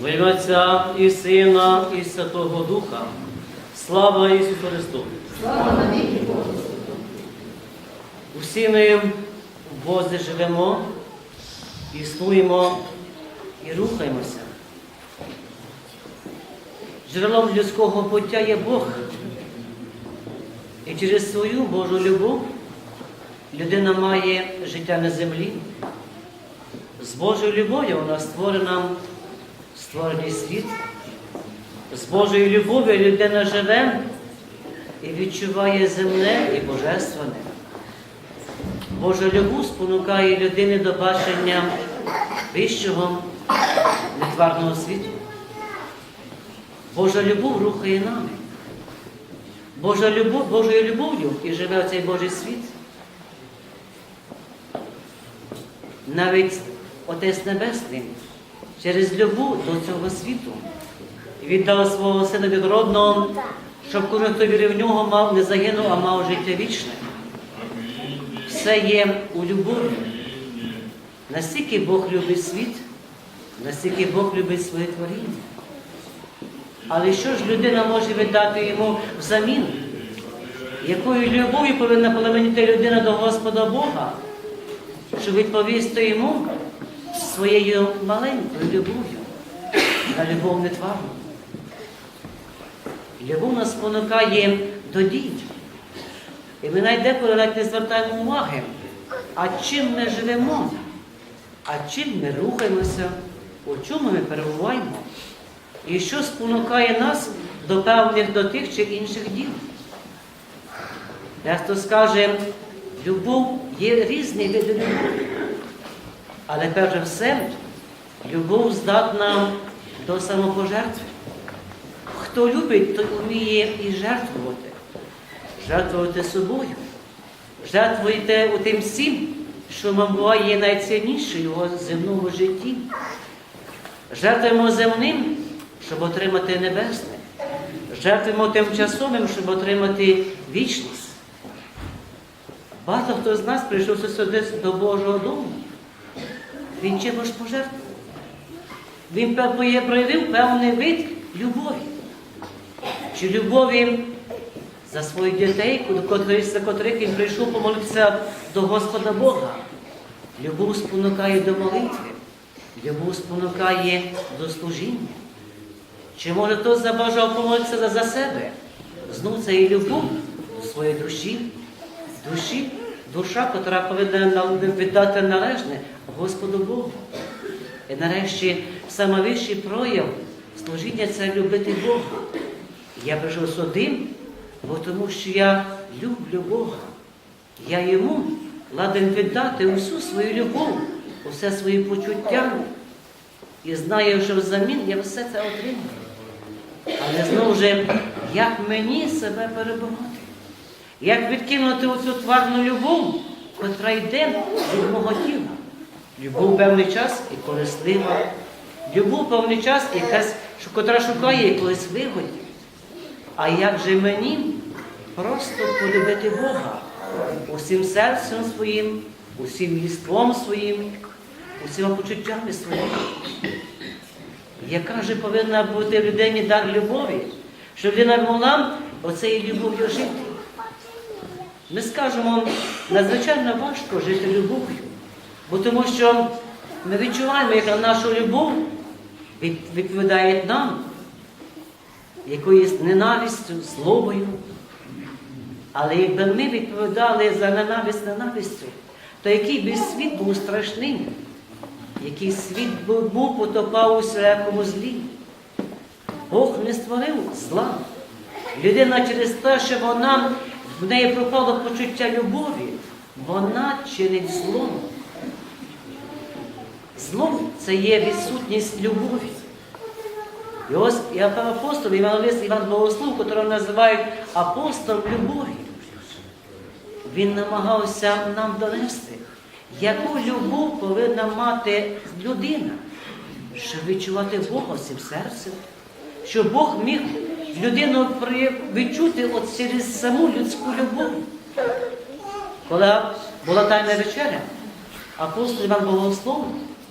Во ім'я Отця і Сина, і Святого Духа. Слава Ісусу Христу! Слава навіки Богу. Усі ми в Бозі живемо, існуємо і рухаємося. Джерелом людського буття є Бог. І через свою Божу любов людина має життя на землі. З Божою любов'ю вона створена створений світ. З Божою любов'ю людина живе і відчуває земне і божественне. Божа любов спонукає людини до бачення вищого нетварного світу. Божа любов рухає нами. Божа любов, Божою любов'ю і живе цей Божий світ. Навіть Отець Небесний через любов до цього світу віддав свого сина відродного, щоб кожен, хто вірив в нього, мав не загинув, а мав життя вічне. Все є у любові. Настільки Бог любить світ, настільки Бог любить своє творіння. Але що ж людина може віддати йому взамін? Якою любов'ю повинна половиніти людина до Господа Бога, щоб відповісти йому своєю маленькою любов'ю на любов нетварну? Любов нас спонукає до дій. І ми навіть деколи навіть не звертаємо уваги, а чим ми живемо, а чим ми рухаємося, у чому ми перебуваємо, і що спонукає нас до певних до тих чи інших діл. Дехто скаже, любов є різні види любові. Але перш за все, любов здатна до самопожертви. Хто любить, той вміє і жертвувати жертвувати собою, жертвуйте у тим всім, що вам буває найцінніше його земному житті. Жертвуємо земним, щоб отримати небесне. Жертвуємо тимчасовим, щоб отримати вічність. Багато хто з нас прийшов сюди до Божого дому. Він чимось пожертвував. Він проявив певний вид любові. Чи любові за своїх дітей, за котрих він прийшов помолитися до Господа Бога. Любов спонукає до молитви, любов спонукає до служіння. Чи може хтось забажав помолитися за себе? Знову це і любов до своєї душі, душі, душа, котра повинна віддати належне Господу Богу. І нарешті найвищий прояв служіння це любити Бога. Я прийшов сюди, бо тому що я люблю Бога. Я йому ладен віддати усю свою любов, усе свої почуття. І знаю, що взамін я все це отримаю. Але знову ж, як мені себе перебороти? Як відкинути оцю тварну любов, котра йде від мого тіла? Любов певний час і користлива. Любов певний час, якась, котра шукає якоїсь вигоді. А як же мені просто полюбити Бога усім серцем своїм, усім єством своїм, усіма почуттями своїми? Яка же повинна бути в людині дар любові, щоб людина могла оцею любов'ю жити? Ми скажемо, надзвичайно важко жити любов'ю, бо тому що ми відчуваємо, яка наша любов відповідає нам якоюсь ненавистю, злобою. Але якби ми відповідали за ненависть ненавистю, то який би світ був страшним, який світ був потопав у всякому злі. Бог не створив зла. Людина через те, що вона в неї пропало почуття любові, вона чинить зло. Зло це є відсутність любові. І ось і апостол Іван Іван Богослов, котрого називають апостолом любові. Він намагався нам донести, яку любов повинна мати людина, щоб відчувати Бога всім серцем, щоб Бог міг людину відчути от через саму людську любов. Коли була тайна вечеря, апостол Іван Богослов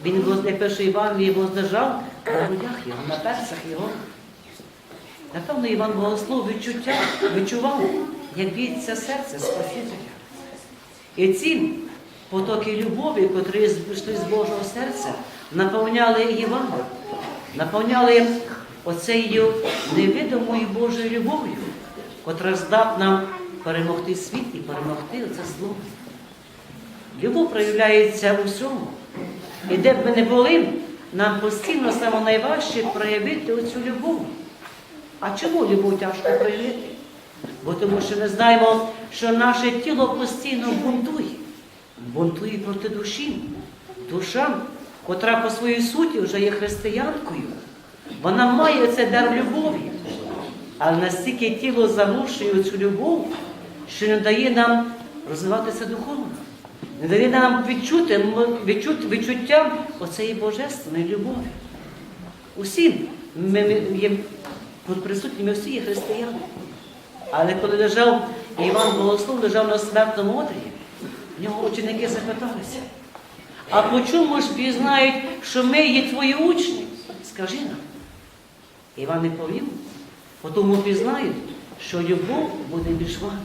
Він пише Іван, він воздержав на грудях його, на персах його. Напевно, Іван Богослов відчуття, відчував, як б'ється серце Спасителя. І ці потоки любові, котрі прийшли з Божого серця, наповняли Івана, наповняли оцею невидимою Божою любов'ю, котра здатна перемогти світ і перемогти оце зло. Любов проявляється у всьому. І де б ми не були, нам постійно саме найважче проявити оцю любов. А чому любов тяжко проявити? Бо тому що ми знаємо, що наше тіло постійно бунтує, бунтує проти душі. Душа, котра по своїй суті вже є християнкою, вона має цей дар любові. Але настільки тіло заглушує цю любов, що не дає нам розвиватися духовно, не дає нам відчути, м- відчут, відчуття оцеї божественної любові. Усі ми, ми є присутні, ми всі є християни. Але коли лежав Іван Богослов, лежав на смертному одрі, в нього ученики запиталися, а по чому ж пізнають, що ми є твої учні? Скажи нам. Іван не повів, по тому пізнають, що любов буде між вами.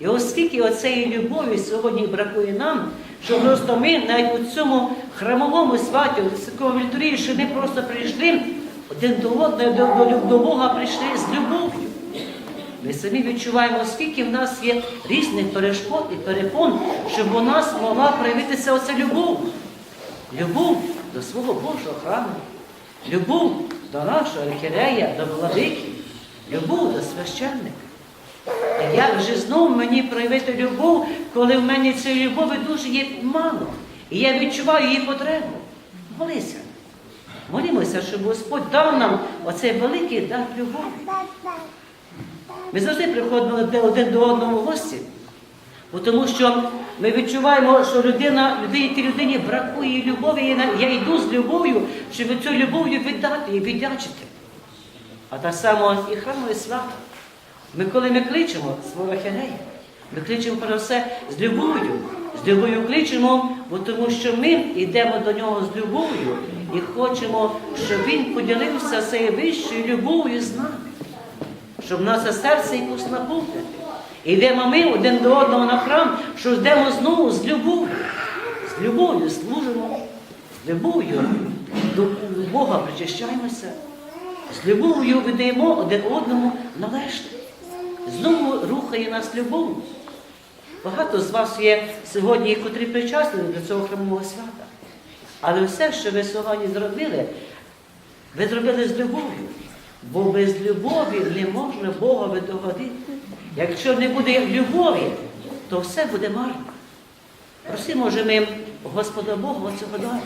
І оскільки оцеї любові сьогодні бракує нам, що просто ми навіть у цьому храмовому святі, у святковій літургії, що ми просто прийшли один до одного, до, до, Бога прийшли з любов'ю. Ми самі відчуваємо, скільки в нас є різних перешкод і перепон, щоб у нас могла проявитися оця любов. Любов до свого Божого храму, любов до нашого архірея, до владики, любов до священника. Як же знову мені проявити любов, коли в мене цієї любові дуже є мало, і я відчуваю її потребу? Молися. Молімося, щоб Господь дав нам оцей великий дар любові. Ми завжди приходимо один до одного в гості, тому що ми відчуваємо, що людина, людині, людині бракує любові. Я йду з любов'ю, щоб цю любов'ю віддати і віддячити. А так само і храмове свято. Ми коли ми кличемо свого архірея, ми кличемо про все з любов'ю. З любов'ю кличемо, бо тому що ми йдемо до нього з любов'ю і хочемо, щоб він поділився цією вищою любов'ю з нами щоб наше серце якось наповнити. Йдемо ми один до одного на храм, що йдемо знову з любов'ю. З любов'ю служимо, з любов'ю до Бога причащаємося, з любов'ю видаємо один одному належне. Знову рухає нас любов. Багато з вас є сьогодні, котрі причасні до цього храмового свята. Але все, що ви сьогодні зробили, ви зробили з любов'ю. Бо без любові не можна Богові догодити. Якщо не буде любові, то все буде марно. Просимо же ми Господа Бога оцього дару,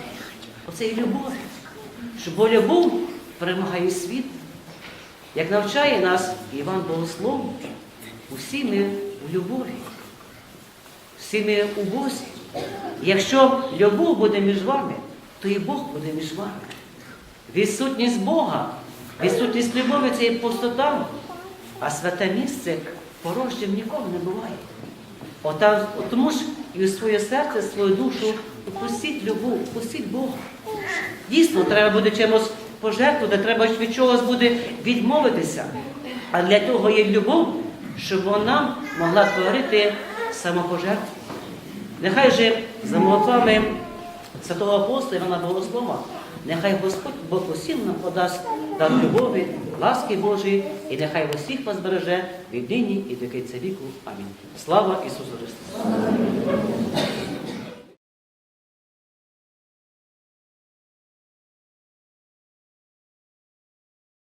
оцеї любові. Щоб бо любов перемагає світ. Як навчає нас Іван Богослов, усі ми в любові, всі ми у Бозі. Якщо любов буде між вами, то і Бог буде між вами. Відсутність Бога, відсутність любові це є пустота, а святе місце порожнім ніколи не буває. Ота, тому ж і у своє серце, свою душу пустіть любов, пустіть Бога. Дійсно, треба буде чимось пожертвувати, треба від чогось буде відмовитися. А для того є любов, щоб вона могла творити самопожертву. Нехай же за молитвами святого апостола Івана Богослова, нехай Господь Бог усім нам подасть дар любові, ласки Божої, і нехай усіх вас береже від нині і до кінця віку. Амінь. Слава Ісусу Христу!